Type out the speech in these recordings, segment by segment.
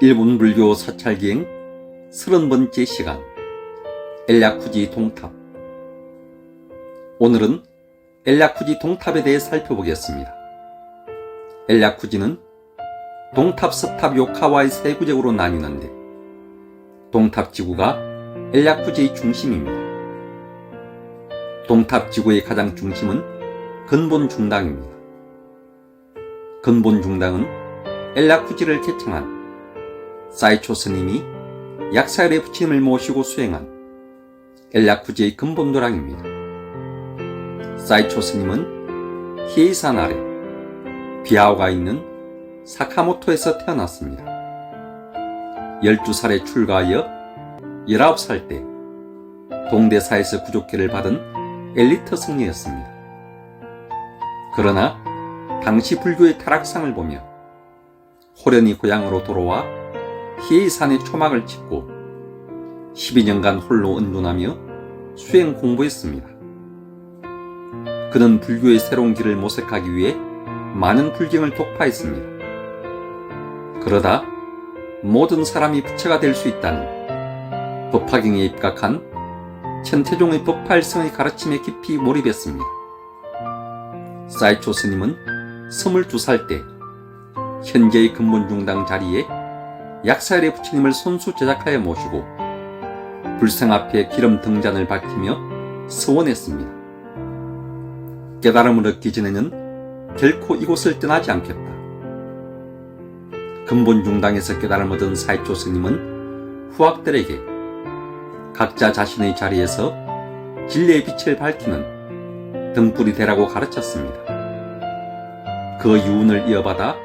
일본 불교 사찰기행 30번째 시간 엘야쿠지 동탑 오늘은 엘야쿠지 동탑에 대해 살펴보겠습니다. 엘야쿠지는 동탑, 서탑, 요카와의 세 구역으로 나뉘는데 동탑 지구가 엘야쿠지의 중심입니다. 동탑 지구의 가장 중심은 근본 중당입니다. 근본 중당은 엘라쿠지를 개창한 사이초 스님이 약사열의 부처님을 모시고 수행한 엘라쿠지의 근본 도량입니다. 사이초 스님은 히에이산 아래 비아오가 있는 사카모토에서 태어났습니다. 12살에 출가하여 19살 때 동대사에서 구족계를 받은 엘리트 승려였습니다. 그러나 당시 불교의 타락상을 보며 호련히 고향으로 돌아와 히에이산의 초막을 찍고 12년간 홀로 은둔하며 수행 공부했습니다. 그는 불교의 새로운 길을 모색하기 위해 많은 불경을 독파했습니다. 그러다 모든 사람이 부처가 될 수 있다는 법화경에 입각한 천태종의 법화일성의 가르침에 깊이 몰입했습니다. 사이초 스님은 22살 때 현재의 근본중당 자리에 약사열의 부처님을 손수 제작하여 모시고 불상 앞에 기름 등잔을 밝히며 서원했습니다. 깨달음을 얻기 전에는 결코 이곳을 떠나지 않겠다. 근본 중당에서 깨달음 얻은 사이초 스님은 후학들에게 각자 자신의 자리에서 진리의 빛을 밝히는 등불이 되라고 가르쳤습니다. 그 유운을 이어받아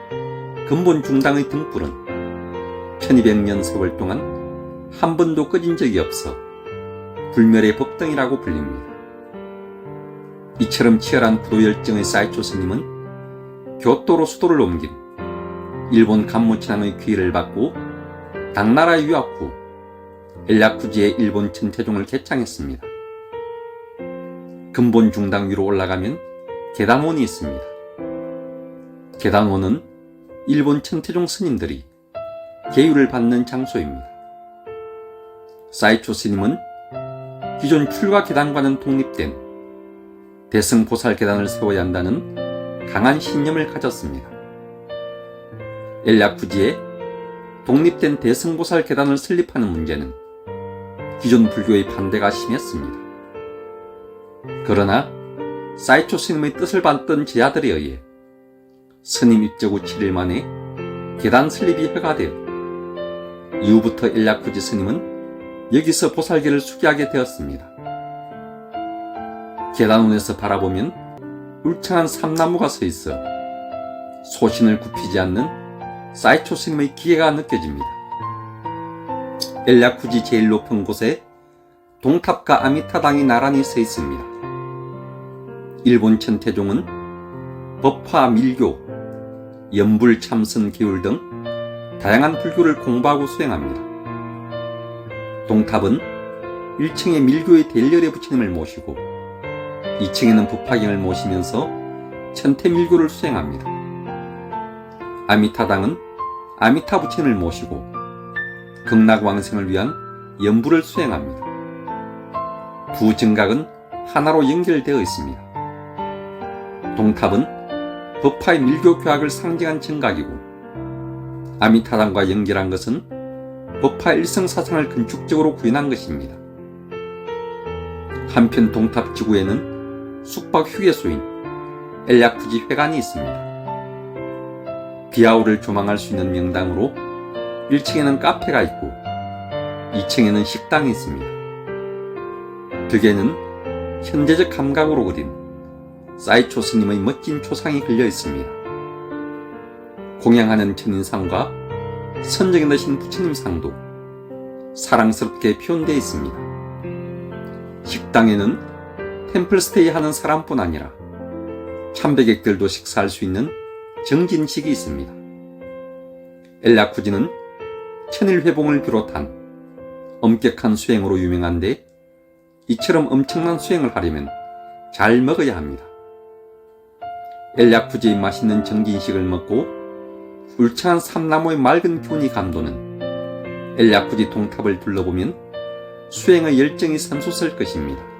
근본 중당의 등불은 1200년 세월 동안 한 번도 꺼진 적이 없어 불멸의 법등이라고 불립니다. 이처럼 치열한 부도 열정의 사이초 스님은 교토로 수도를 옮긴 일본 간무치남의 기회를 받고 당나라에 유학 후 엘야쿠지의 일본 천태종을 개창했습니다. 근본 중당 위로 올라가면 계단원이 있습니다. 계단원은 일본 천태종 스님들이 계율을 받는 장소입니다. 사이초 스님은 기존 출가 계단과는 독립된 대승보살 계단을 세워야 한다는 강한 신념을 가졌습니다. 엘야쿠지에 독립된 대승보살 계단을 설립하는 문제는 기존 불교의 반대가 심했습니다. 그러나 사이초 스님의 뜻을 받던 제자들에 의해 스님 입적 후 7일 만에 계단 설립이 허가되어 이후부터 엘야쿠지 스님은 여기서 보살계를 수기하게 되었습니다. 계단원에서 바라보면 울창한 삼나무가 서 있어 소신을 굽히지 않는 사이초 스님의 기계가 느껴집니다. 엘야쿠지 제일 높은 곳에 동탑과 아미타당이 나란히 서 있습니다. 일본 천태종은 법화, 밀교, 연불, 참선, 기울 등 다양한 불교를 공부하고 수행합니다. 동탑은 1층에 밀교의 대열의 부처님을 모시고 2층에는 법화경을 모시면서 천태밀교를 수행합니다. 아미타당은 아미타 부처님을 모시고 극락왕생을 위한 연부를 수행합니다. 두 증각은 하나로 연결되어 있습니다. 동탑은 법화의 밀교 교학을 상징한 증각이고 아미타당과 연결한 것은 법화 일성 사상을 건축적으로 구현한 것입니다. 한편 동탑 지구에는 숙박 휴게소인 엘야쿠지 회관이 있습니다. 비아우를 조망할 수 있는 명당으로 1층에는 카페가 있고 2층에는 식당이 있습니다. 벽에는 현재적 감각으로 그린 사이초 스님의 멋진 초상이 걸려 있습니다. 공양하는 천인상과 선정에 넣으신 부처님 상도 사랑스럽게 표현되어 있습니다. 식당에는 템플스테이 하는 사람뿐 아니라 참배객들도 식사할 수 있는 정진식이 있습니다. 엘라쿠지는 천일회봉을 비롯한 엄격한 수행으로 유명한데 이처럼 엄청난 수행을 하려면 잘 먹어야 합니다. 엘야쿠지의 맛있는 정진식을 먹고 울창한 삼나무의 맑은 기운이 감도는 엘야쿠지 동탑을 둘러보면 수행의 열정이 샘솟을 것입니다.